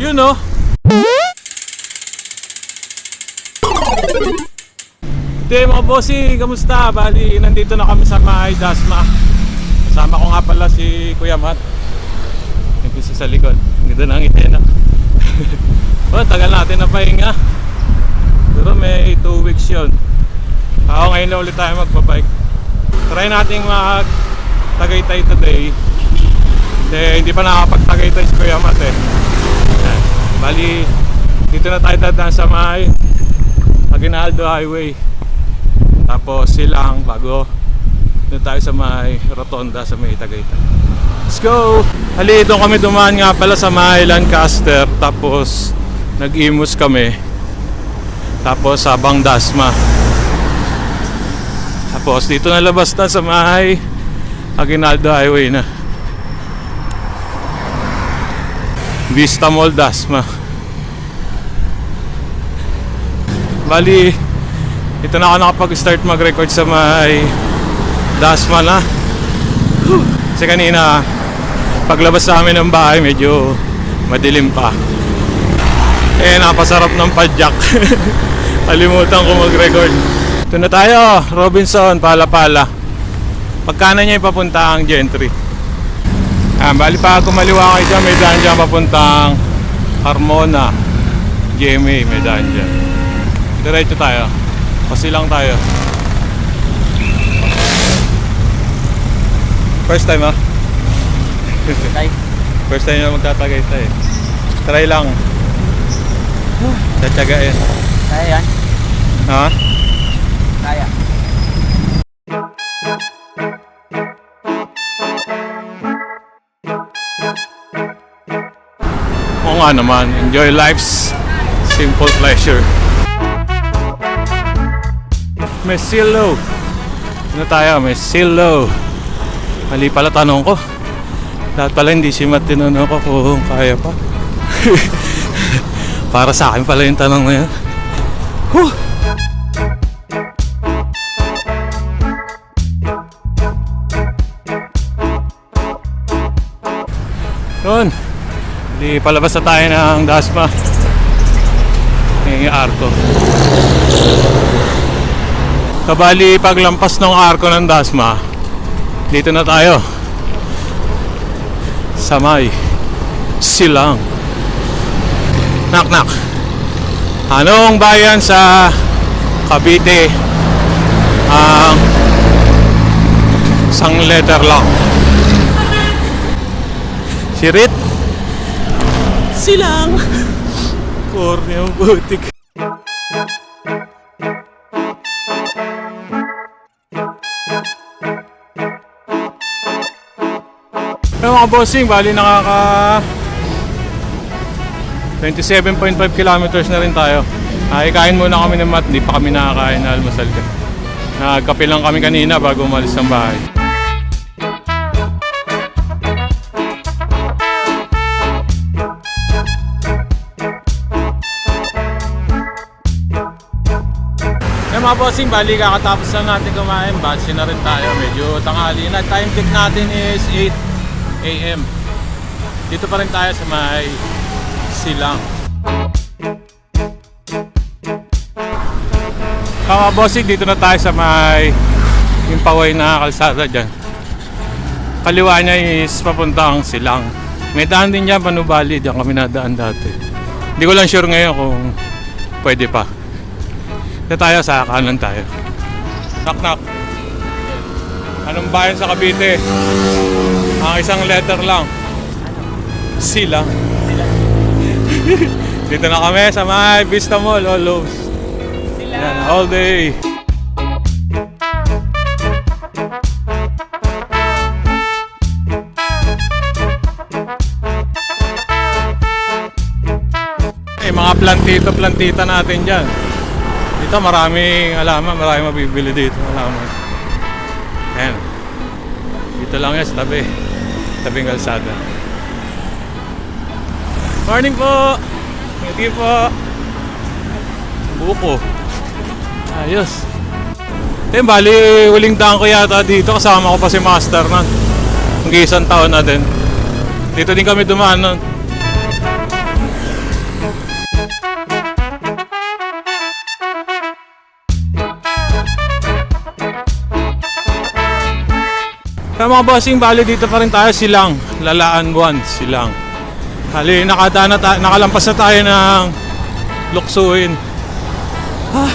Yun oh. Hindi mga bossy, kamusta? Bali, nandito na kami sa Mahay Dasma. Kasama ko nga pala si Kuya Matt. Nagpisa sa likod. Ganda ng itena. oh, tagal natin na pahinga. Pero may 2 weeks yun. Ako ngayon na ulit tayo magbabike. Try nating mag Tagaytay today. Hindi, hindi pa nakakapag-Tagaytay si Kuya Matt eh. Bali, dito na tayo dadaan sa may Aguinaldo Highway. Tapos silang bago doon tayo sa may rotonda sa may Tagaytay. Let's go! Hali, doon kami dumaan nga pala sa may Lancaster. Tapos nag-imus kami. Tapos sa Bangdasma. Tapos dito na labas na sa may Aguinaldo Highway na. Vista Mall Dasma. Bali, ito na ako nakapag-start mag-record sa may Dasma na. Kasi kanina, paglabas sa amin ng bahay, medyo madilim pa. Eh, napasarap ng padjak. Kalimutan ko mag-record. Ito na tayo, Robinson, Pala-Pala. Pagkanan niya ipapunta ang Gentry. Ah, bali pa ako maliwa kayo dyan, may daan dyan papuntang Harmona. GMA, may daan dyan. Diretso tayo. Pasilang tayo. First time ah? Tay, First time na magtatagay tayo. Try lang. Tatsagain. kaya yan. Ha? Oo nga naman. Enjoy life's simple pleasure. Mesilo. Ano tayo? Mesilo. Mali pala tanong ko. Dapat pala hindi si Matt tinanong ko kung kaya pa. Para sa akin pala yung tanong na yan. Huh! Yun. Di palabas na tayo ng Dasma. Yung arko. Kabali paglampas ng arko ng Dasma, dito na tayo. Samay. Silang. Knock knock. Anong bayan sa Cavite ang isang letter lang? Sirit? Silang. Korneo butik. Yung mga bossing, bali nakaka 27.5 kilometers na rin tayo. Ay, kain muna kami ng mat, hindi pa kami nakakain na almasal ka. Nagkape lang kami kanina bago umalis ng bahay. Mga bossing, bali kakatapos lang natin kumain. Batsi na rin tayo. Medyo tanghali na. Time check natin is 8 a.m. Dito pa rin tayo sa may silang. Mga bossing, dito na tayo sa may yung paway na kalsada dyan. Kaliwa niya is papuntang silang. May daan din dyan, Panubali. Diyan kami nadaan dati. Hindi ko lang sure ngayon kung pwede pa. Dito tayo sa kanan tayo. Knock knock. Anong bayan sa Cavite? Ang isang letter lang. Sila. Dito na kami sa may Vista Mall, all Lowe's. Yan, all day. Eh, mga plantito-plantita natin dyan. Dito maraming alaman, maraming mabibili dito. Alaman. Ayan. Dito lang yan sa tabi. Tabing kalsada. Morning po! Thank you po! Buko. Ayos. Eh, bali, huling daan ko yata dito. Kasama ko pa si Master nun. Hanggang isang taon na din. Dito din kami dumaan nun. Mga bossing, bali dito pa rin tayo silang. Lalaan 1, silang. Hali, nakadaan na ta- nakalampas na tayo ng luksuin. Ah,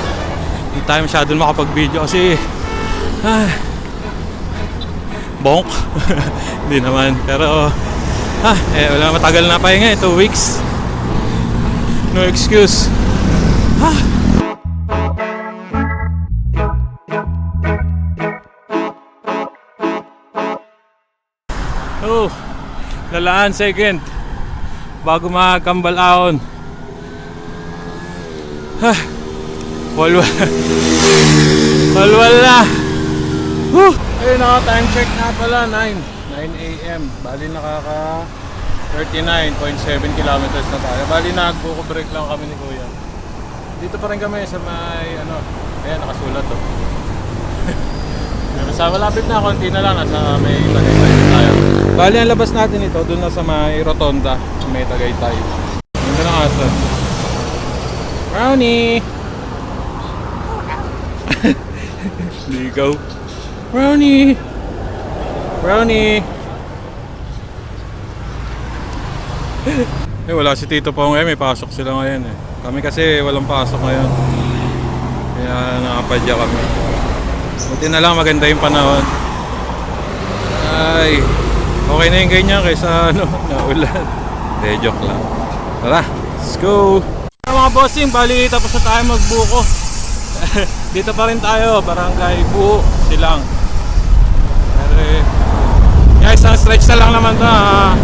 hindi tayo masyadong makapag-video kasi ah, bonk. hindi naman. Pero ah, eh, wala matagal na pahinga eh. 2 weeks. No excuse. Oh, lalaan second. Bago magkambal ahon. Ha. Walwal. Walwal na. Whew. Ayun naka time check na pala 9. 9 a.m. Bali nakaka 39.7 kilometers na tayo. Bali nagbuko break lang kami ni Kuya. Dito pa rin kami sa may ano, ayan nakasulat to. Sa malapit na, konti na lang, nasa may Tagaytay tayo. Bali, ang labas natin ito, doon na sa may Rotonda, sa may Tagaytay. Ganda ng aso. Brownie! Ligaw. Brownie! Brownie! eh, wala si Tito Pong eh, may pasok sila ngayon eh. Kami kasi walang pasok ngayon. Kaya nakapadya kami. Buti na lang maganda yung panahon. Ay, okay na yung ganyan kaysa ano, naulan. De, joke lang. Tara, let's go! Mga bossing, bali tapos na tayo magbuko. Dito pa rin tayo, barangay Buo, silang. Pero eh, guys, ang stretch na lang naman na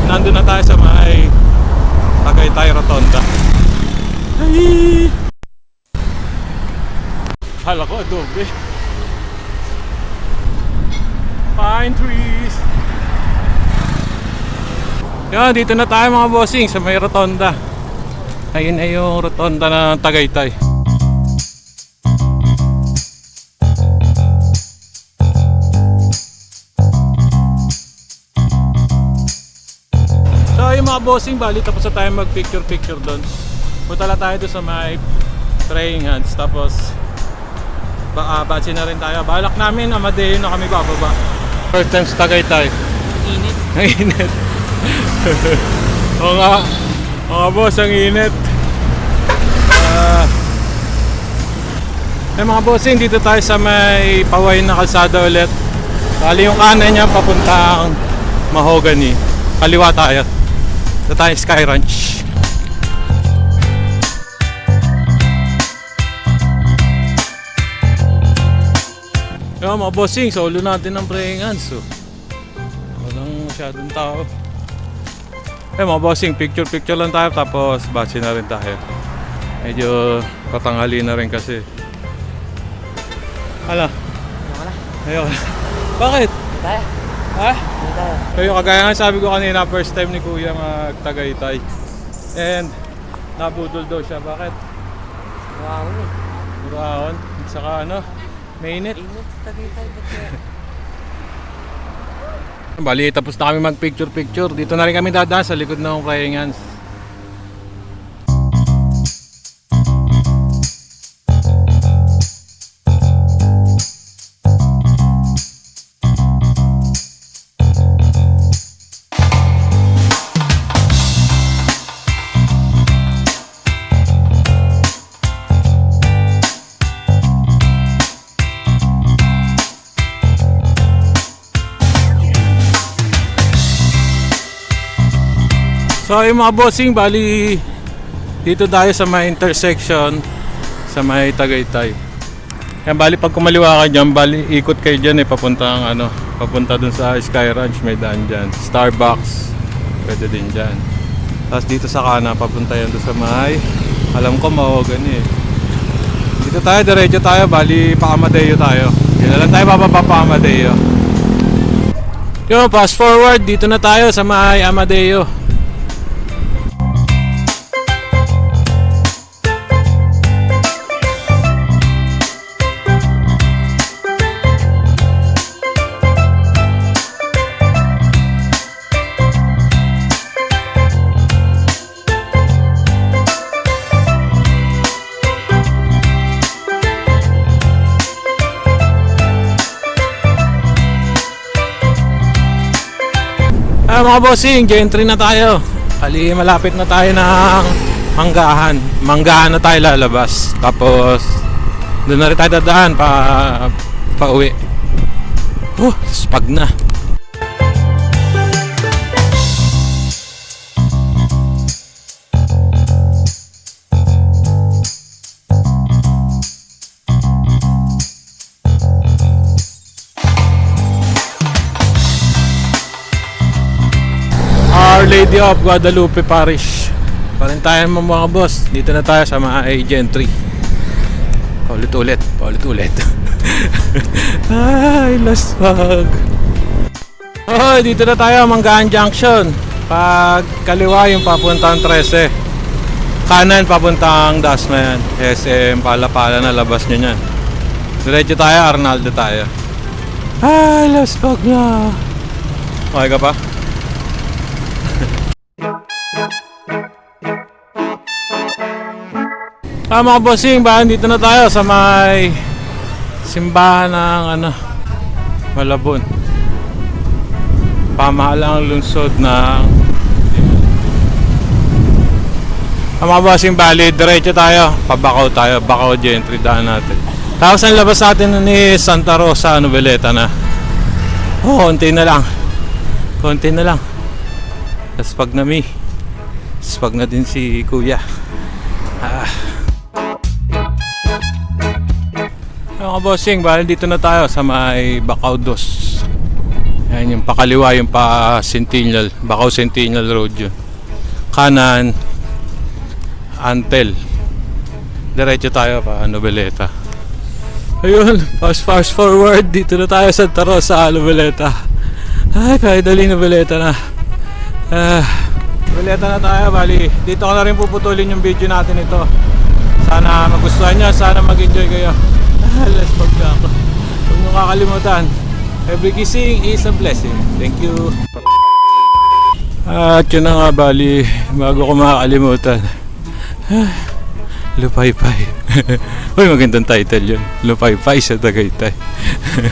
nandun na tayo sa may Tagaytay Rotonda. Ay! Hala ko, adobe. Pine trees. Yan, dito na tayo mga bossing sa may rotonda. Ayun na yung rotonda ng Tagaytay. So yung mga bossing, bali tapos na tayo mag picture picture doon. Punta lang tayo doon sa may praying hands. Tapos ba uh, batsi na rin tayo. Balak namin Amadeo na kami bababa. First time sa Tagaytay. Init. Ang init. Oo nga. Mga boss, ang init. Ah. eh mga bossing, dito tayo sa may paway na kalsada ulit. Bali yung kanan niya papuntang Mahogany. Kaliwa tayo. Dito tayo Sky Ranch. Yung mga bossing, solo natin ang praying hands. So. Walang masyadong tao. Eh mga bossing, picture picture lang tayo tapos batsi na rin tayo. Medyo patanghali na rin kasi. Na? ayoko na. Bakit? Tayo. Ha? Tayo? Kayo kagaya nga sabi ko kanina, first time ni Kuya magtagaytay. And nabudol daw siya. Bakit? Wow. Buraon. Saka ano, mainit. Init. Bali, tapos na kami mag-picture-picture. Dito na rin kami dadaan sa likod ng hands. So yung mga bossing, bali dito tayo sa may intersection sa may Tagaytay. Yan bali pag kumaliwa ka dyan, bali ikot kayo dyan eh papunta ano, papunta dun sa Sky Ranch may daan dyan. Starbucks, pwede din dyan. Tapos dito sa kanan, papunta yan dun sa may, alam ko mahogan eh. Dito tayo, diretso tayo, bali pa Amadeo tayo. Na lang tayo bababa pa Amadeo. Yo, fast forward, dito na tayo sa may Amadeo. Mga bossing, entry na tayo. Ali, malapit na tayo ng manggahan. Manggahan na tayo lalabas. Tapos, doon na rin tayo dadaan pa, pa uwi. Oh, spag na. Lady of Guadalupe Parish. Pa rin tayo mga boss. Dito na tayo sa mga gentry. Paulit-ulit, paulit-ulit. Ay, last pag. Oh, dito na tayo, Manggaan Junction. Pag kaliwa yung papuntang 13. Kanan papuntang Dasma yan. SM, pala-pala na labas nyo yan. Diretso tayo, Arnaldo tayo. Ay, last pag na. Okay ka pa? Ah, mga bossing, bahan dito na tayo sa may simbahan ng ano, Malabon. Pamahalang lungsod ng Ah, mga bossing, bali, diretso tayo. Pabakaw tayo, Bakaw Gentry daan natin. Tapos ang labas natin ni Santa Rosa, Noveleta na. Oh, konti na lang. Konti na lang. Tapos pag nami, tapos pag na din si Kuya. Ah. Mga bossing, bali dito na tayo sa may Bacau Dos. Ayan yung pakaliwa yung pa Centennial, Bacau Centennial Road yun. Kanan, Antel. Diretso tayo pa Noveleta. Ayun, fast fast forward, dito na tayo sa Santa Rosa, Noveleta. Ay, finally Noveleta na. Ah, Noveleta na tayo, bali. Dito ko na rin puputulin yung video natin ito. Sana magustuhan nyo, sana mag-enjoy kayo. Let's pagka ako. Huwag nyo kakalimutan. Every kissing is a blessing. Thank you. At yun na nga bali, bago ko makakalimutan. Lupay-pay. Uy, magandang title yun. Lupay-pay sa Tagaytay.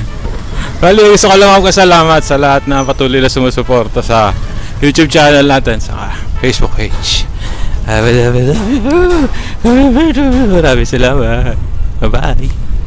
bali, gusto ko lang ako kasalamat sa lahat na patuloy na sumusuporta sa YouTube channel natin, sa Facebook page. Maraming salamat. Bye-bye.